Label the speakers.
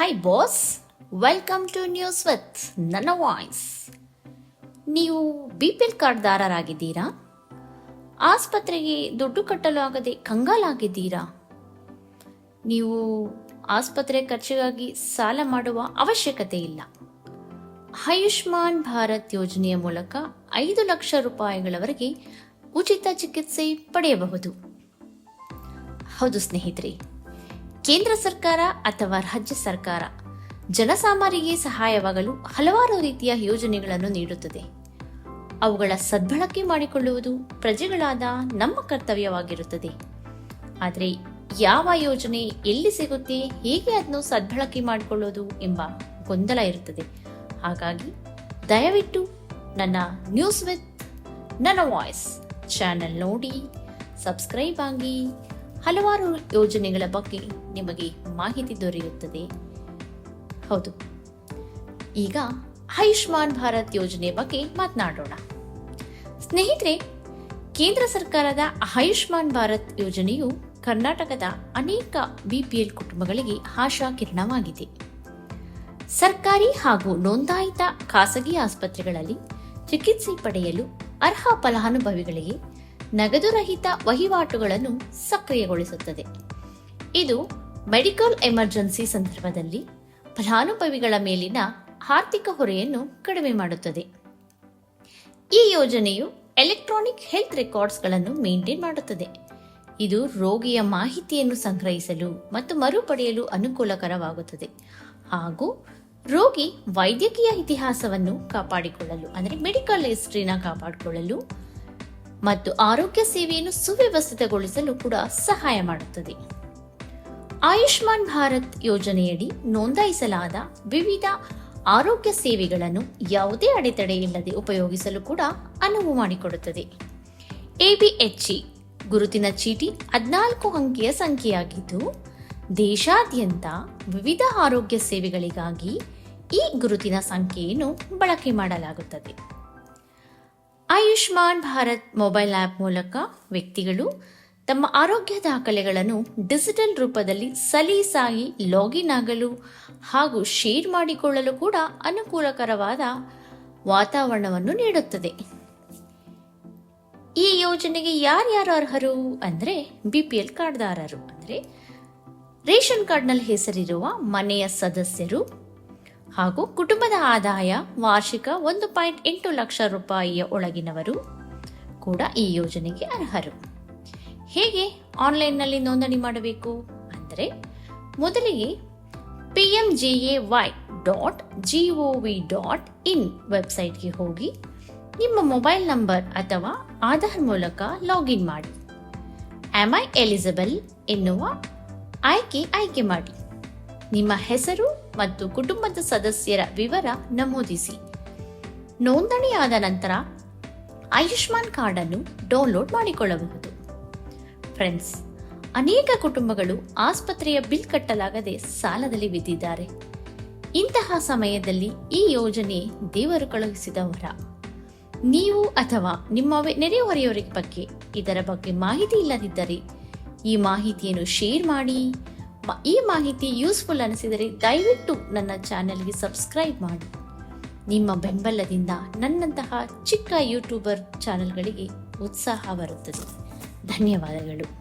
Speaker 1: Hi boss welcome to news with ನನ್ನ voice ನೀವು B P L ಕಾರ್ಡ್ದಾರರಾಗಿದ್ದೀರಾ ಆಸ್ಪತ್ರೆಗೆ ದುಡ್ಡು ಕಟ್ಟಲು ಆಗದೆ ಕಂಗಾಲಾಗಿದ್ದೀರಾ? ನೀವು ಆಸ್ಪತ್ರೆ ಖರ್ಚಿಗಾಗಿ ಸಾಲ ಮಾಡುವ ಅವಶ್ಯಕತೆ ಇಲ್ಲ. ಆಯುಷ್ಮಾನ್ ಭಾರತ್ ಯೋಜನೆಯ ಮೂಲಕ ಐದು ಲಕ್ಷ ರೂಪಾಯಿಗಳವರೆಗೆ ಉಚಿತ ಚಿಕಿತ್ಸೆ ಪಡೆಯಬಹುದು. ಹೌದು ಸ್ನೇಹಿತರೆ ಕೇಂದ್ರ ಸರ್ಕಾರ ಅಥವಾ ರಾಜ್ಯ ಸರ್ಕಾರ? ಜನಸಾಮಾನ್ಯರಿಗೆ ಸಹಾಯವಾಗಲು ಹಲವಾರು ರೀತಿಯ ಯೋಜನೆಗಳನ್ನು ನೀಡುತ್ತದೆ. ಅವುಗಳ ಸದ್ಬಳಕೆ ಮಾಡಿಕೊಳ್ಳುವುದು ಪ್ರಜೆಗಳಾದ ನಮ್ಮ ಕರ್ತವ್ಯವಾಗಿರುತ್ತದೆ. ಆದರೆ ಯಾವ ಯೋಜನೆ ಎಲ್ಲಿ ಸಿಗುತ್ತೆ, ಹೇಗೆ ಅದನ್ನು ಸದ್ಬಳಕೆ ಮಾಡಿಕೊಳ್ಳೋದು ಎಂಬ ಗೊಂದಲ ಇರುತ್ತದೆ. ಹಾಗಾಗಿ ದಯವಿಟ್ಟು ನನ್ನ ನ್ಯೂಸ್ ವಿತ್ ನನ್ನ ವಾಯ್ಸ್ ಚಾನೆಲ್ ನೋಡಿ, ಸಬ್ಸ್ಕ್ರೈಬ್ ಆಗಿ ಹಲವಾರು ಯೋಜನೆಗಳ ಬಗ್ಗೆ ನಿಮಗೆ ಮಾಹಿತಿ ದೊರೆಯುತ್ತದೆ. ಹೌದು. ಈಗ ಆಯುಷ್ಮಾನ್ ಭಾರತ್ ಯೋಜನೆ ಬಗ್ಗೆ ಮಾತನಾಡೋಣ. ಸ್ನೇಹಿತರೆ, ಕೇಂದ್ರ ಸರ್ಕಾರದ ಆಯುಷ್ಮಾನ್ ಭಾರತ್ ಯೋಜನೆಯು ಕರ್ನಾಟಕದ ಅನೇಕ ಬಿಪಿಎಲ್ ಕುಟುಂಬಗಳಿಗೆ ಆಶಾ ಕಿರಣವಾಗಿದೆ. ಸರ್ಕಾರಿ ಹಾಗೂ ನೋಂದಾಯಿತ ಖಾಸಗಿ ಆಸ್ಪತ್ರೆಗಳಲ್ಲಿ ಚಿಕಿತ್ಸೆ ಪಡೆಯಲು ಅರ್ಹ ಫಲಾನುಭವಿಗಳಿಗೆ ನಗದು ರಹಿತ ವಹಿವಾಟುಗಳನ್ನು ಸಕ್ರಿಯಗೊಳಿಸುತ್ತದೆ. ಇದು ಮೆಡಿಕಲ್ ಎಮರ್ಜೆನ್ಸಿ ಸಂದರ್ಭದಲ್ಲಿ ಫಲಾನುಭವಿಗಳ ಮೇಲಿನ ಆರ್ಥಿಕ ಹೊರೆಯನ್ನು ಕಡಿಮೆ ಮಾಡುತ್ತದೆ. ಈ ಯೋಜನೆಯು ಎಲೆಕ್ಟ್ರಾನಿಕ್ ಹೆಲ್ತ್ ರೆಕಾರ್ಡ್ಸ್ಗಳನ್ನು ಮೇಂಟೈನ್ ಮಾಡುತ್ತದೆ. ಇದು ರೋಗಿಯ ಮಾಹಿತಿಯನ್ನು ಸಂಗ್ರಹಿಸಲು ಮತ್ತು ಮರುಪಡೆಯಲು ಅನುಕೂಲಕರವಾಗುತ್ತದೆ. ಹಾಗೂ ರೋಗಿ ವೈದ್ಯಕೀಯ ಇತಿಹಾಸವನ್ನು ಕಾಪಾಡಿಕೊಳ್ಳಲು, ಅಂದರೆ ಮೆಡಿಕಲ್ ಹಿಸ್ಟ್ರಿನ ಕಾಪಾಡಿಕೊಳ್ಳಲು ಮತ್ತು ಆರೋಗ್ಯ ಸೇವೆಯನ್ನು ಸುವ್ಯವಸ್ಥಿತಗೊಳಿಸಲು ಕೂಡ ಸಹಾಯ ಮಾಡುತ್ತದೆ. ಆಯುಷ್ಮಾನ್ ಭಾರತ್ ಯೋಜನೆಯಡಿ ನೋಂದಾಯಿಸಲಾದ ವಿವಿಧ ಆರೋಗ್ಯ ಸೇವೆಗಳನ್ನು ಯಾವುದೇ ಅಡೆತಡೆ ಇಲ್ಲದೆ ಉಪಯೋಗಿಸಲು ಕೂಡ ಅನುವು ಮಾಡಿಕೊಡುತ್ತದೆ. ಎಬಿಎಚ್ಇ ಗುರುತಿನ ಚೀಟಿ ಹದಿನಾಲ್ಕು ಅಂಕಿಯ ಸಂಖ್ಯೆಯಾಗಿದ್ದು, ದೇಶಾದ್ಯಂತ ವಿವಿಧ ಆರೋಗ್ಯ ಸೇವೆಗಳಿಗಾಗಿ ಈ ಗುರುತಿನ ಸಂಖ್ಯೆಯನ್ನು ಬಳಕೆ ಮಾಡಲಾಗುತ್ತದೆ. ಆಯುಷ್ಮಾನ್ ಭಾರತ್ ಮೊಬೈಲ್ ಆಪ್ ಮೂಲಕ ವ್ಯಕ್ತಿಗಳು ತಮ್ಮ ಆರೋಗ್ಯ ದಾಖಲೆಗಳನ್ನು ಡಿಜಿಟಲ್ ರೂಪದಲ್ಲಿ ಸಲೀಸಾಗಿ ಲಾಗಿನ್ ಆಗಲು ಹಾಗೂ ಶೇರ್ ಮಾಡಿಕೊಳ್ಳಲು ಕೂಡ ಅನುಕೂಲಕರವಾದ ವಾತಾವರಣವನ್ನು ನೀಡುತ್ತದೆ. ಈ ಯೋಜನೆಗೆ ಯಾರ್ಯಾರು ಅರ್ಹರು ಅಂದರೆ ಬಿ ಪಿ ಎಲ್ ಕಾರ್ಡ್ದಾರರು ಅಂದರೆ ರೇಷನ್ ಕಾರ್ಡ್ನಲ್ಲಿ ಹೆಸರಿರುವ ಮನೆಯ ಸದಸ್ಯರು ಹಾಗೂ ಕುಟುಂಬದ ಆದಾಯ ವಾರ್ಷಿಕ ಒಂದು ಪಾಯಿಂಟ್ ಎಂಟು ಲಕ್ಷ ರೂಪಾಯಿಯ ಒಳಗಿನವರು ಕೂಡ ಈ ಯೋಜನೆಗೆ ಅರ್ಹರು. ಹೇಗೆ ಆನ್ಲೈನ್ನಲ್ಲಿ ನೋಂದಣಿ ಮಾಡಬೇಕು? ಅಂದರೆ ಮೊದಲಿಗೆ P M J A Y dot G O V dot in ವೆಬ್ಸೈಟ್ಗೆ ಹೋಗಿ ನಿಮ್ಮ ಮೊಬೈಲ್ ನಂಬರ್ ಅಥವಾ ಆಧಾರ್ ಮೂಲಕ ಲಾಗಿನ್ ಮಾಡಿ. ಐ ಎಲಿಜಿಬಲ್ ಎನ್ನುವ ಆಯ್ಕೆ ಆಯ್ಕೆ ಮಾಡಿ. ನಿಮ್ಮ ಹೆಸರು ಮತ್ತು ಕುಟುಂಬದ ಸದಸ್ಯರ ವಿವರ ನಮೂದಿಸಿ. ನೋಂದಣಿಯಾದ ನಂತರ ಆಯುಷ್ಮಾನ್ ಕಾರ್ಡ್ ಅನ್ನು ಡೌನ್ಲೋಡ್ ಮಾಡಿಕೊಳ್ಳಬಹುದು. ಫ್ರೆಂಡ್ಸ್, ಅನೇಕ ಕುಟುಂಬಗಳು ಆಸ್ಪತ್ರೆಯ ಬಿಲ್ ಕಟ್ಟಲಾಗದೆ ಸಾಲದಲ್ಲಿ ಬಿದ್ದಿದ್ದಾರೆ. ಇಂತಹ ಸಮಯದಲ್ಲಿ ಈ ಯೋಜನೆ ದೇವರು ಕಳುಹಿಸಿದ ವರ. ನೀವು ಅಥವಾ ನಿಮ್ಮ ನೆರೆಹೊರೆಯವರ ಬಗ್ಗೆ ಇದರ ಬಗ್ಗೆ ಮಾಹಿತಿ ಇಲ್ಲದಿದ್ದರೆ ಈ ಮಾಹಿತಿಯನ್ನು ಶೇರ್ ಮಾಡಿ ಈ ಮಾಹಿತಿ ಯೂಸ್ಫುಲ್ ಅನಿಸಿದರೆ ದಯವಿಟ್ಟು ನನ್ನ ಚಾನೆಲ್ಗೆ ಸಬ್ಸ್ಕ್ರೈಬ್ ಮಾಡಿ. ನಿಮ್ಮ ಬೆಂಬಲದಿಂದ ನನ್ನಂತಹ ಚಿಕ್ಕ ಯೂಟ್ಯೂಬರ್ ಚಾನೆಲ್ಗಳಿಗೆ ಉತ್ಸಾಹ ಬರುತ್ತದೆ. ಧನ್ಯವಾದಗಳು.